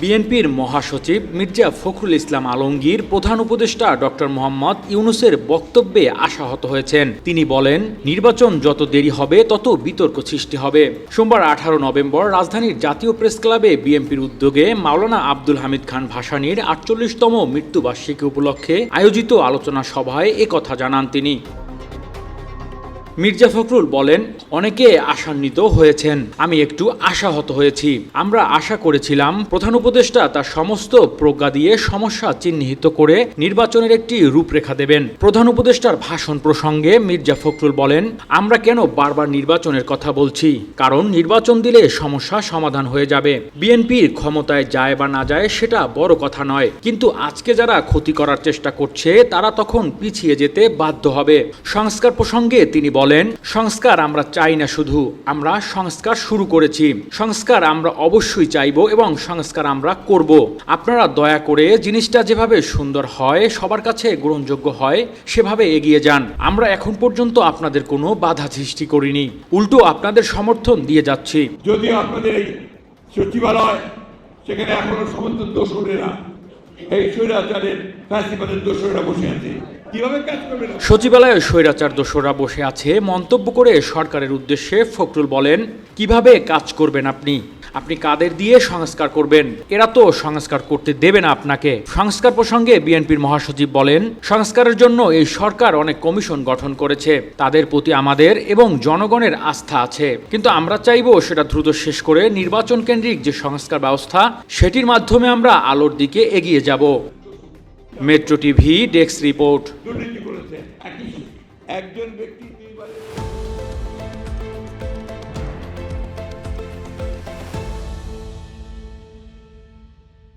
বিএনপির মহাসচিব মির্জা ফখরুল ইসলাম আলমগীর প্রধান উপদেষ্টা ডক্টর মোহাম্মদ ইউনুসের বক্তব্যে আশাহত হয়েছেন। তিনি বলেন, নির্বাচন যত দেরি হবে, তত বিতর্ক সৃষ্টি হবে। সোমবার আঠারো নভেম্বর রাজধানীর জাতীয় প্রেস ক্লাবে বিএনপির উদ্যোগে মাওলানা আব্দুল হামিদ খান ভাসানীর আটচল্লিশতম মৃত্যুবার্ষিকী উপলক্ষে আয়োজিত আলোচনা সভায় একথা জানান তিনি। মির্জা ফখরুল বলেন, অনেকে আশান্বিত হয়েছেন। আমি একটু আশাহত হয়েছি। আমরা আশা করেছিলাম, প্রধান উপদেষ্টা তার সমস্ত প্রজ্ঞা দিয়ে সমস্যা চিহ্নিত করে নির্বাচনের একটি রূপরেখা দেবেন। প্রধান উপদেষ্টার ভাষণ প্রসঙ্গে মির্জা ফখরুল বলেন, আমরা কেন বারবার নির্বাচনের কথা বলছি? কারণ নির্বাচন দিলে সমস্যা সমাধান হয়ে যাবে। বিএনপির ক্ষমতায় যায় বা না যায় সেটা বড় কথা নয়। কিন্তু আজকে যারা ক্ষতি করার চেষ্টা করছে, তারা তখন পিছিয়ে যেতে বাধ্য হবে। সংস্কার প্রসঙ্গে তিনি বলেন সংস্কার আমরা চাই না শুধু, আমরা সংস্কার শুরু করেছি। সংস্কার আমরা অবশ্যই চাইব এবং সংস্কার আমরা করব। আপনারা দয়া করে জিনিসটা যেভাবে সুন্দর হয়, সবার কাছে গ্রহণযোগ্য হয়, সেভাবে এগিয়ে যান। আমরা এখন পর্যন্ত আপনাদের কোনো বাধা সৃষ্টি করিনি। উল্টো আপনাদের সমর্থন দিয়ে যাচ্ছি। যদি আপনাদের সচিবালয়, সেখানে এখনও সমস্ত দোষরেরা এই স্বৈরাচারের ফ্যাসিবাদের দোষরা বসে আছে। সচিবালয়ে স্বৈরাচার দোসরা বসে আছে। মন্তব্য করে সরকারের উদ্দেশ্যে ফখরুল বলেন, কীভাবে কাজ করবেন আপনি? আপনি কাদের দিয়ে সংস্কার করবেন? এরা তো সংস্কার করতে দেবে না আপনাকে। সংস্কার প্রসঙ্গে বিএনপির মহাসচিব বলেন, সংস্কারের জন্য এই সরকার অনেক কমিশন গঠন করেছে। তাদের প্রতি আমাদের এবং জনগণের আস্থা আছে। কিন্তু আমরা চাইব সেটা দ্রুত শেষ করে নির্বাচন কেন্দ্রিক যে সংস্কার ব্যবস্থা, সেটির মাধ্যমে আমরা আলোর দিকে এগিয়ে যাব। Metro TV, desk report.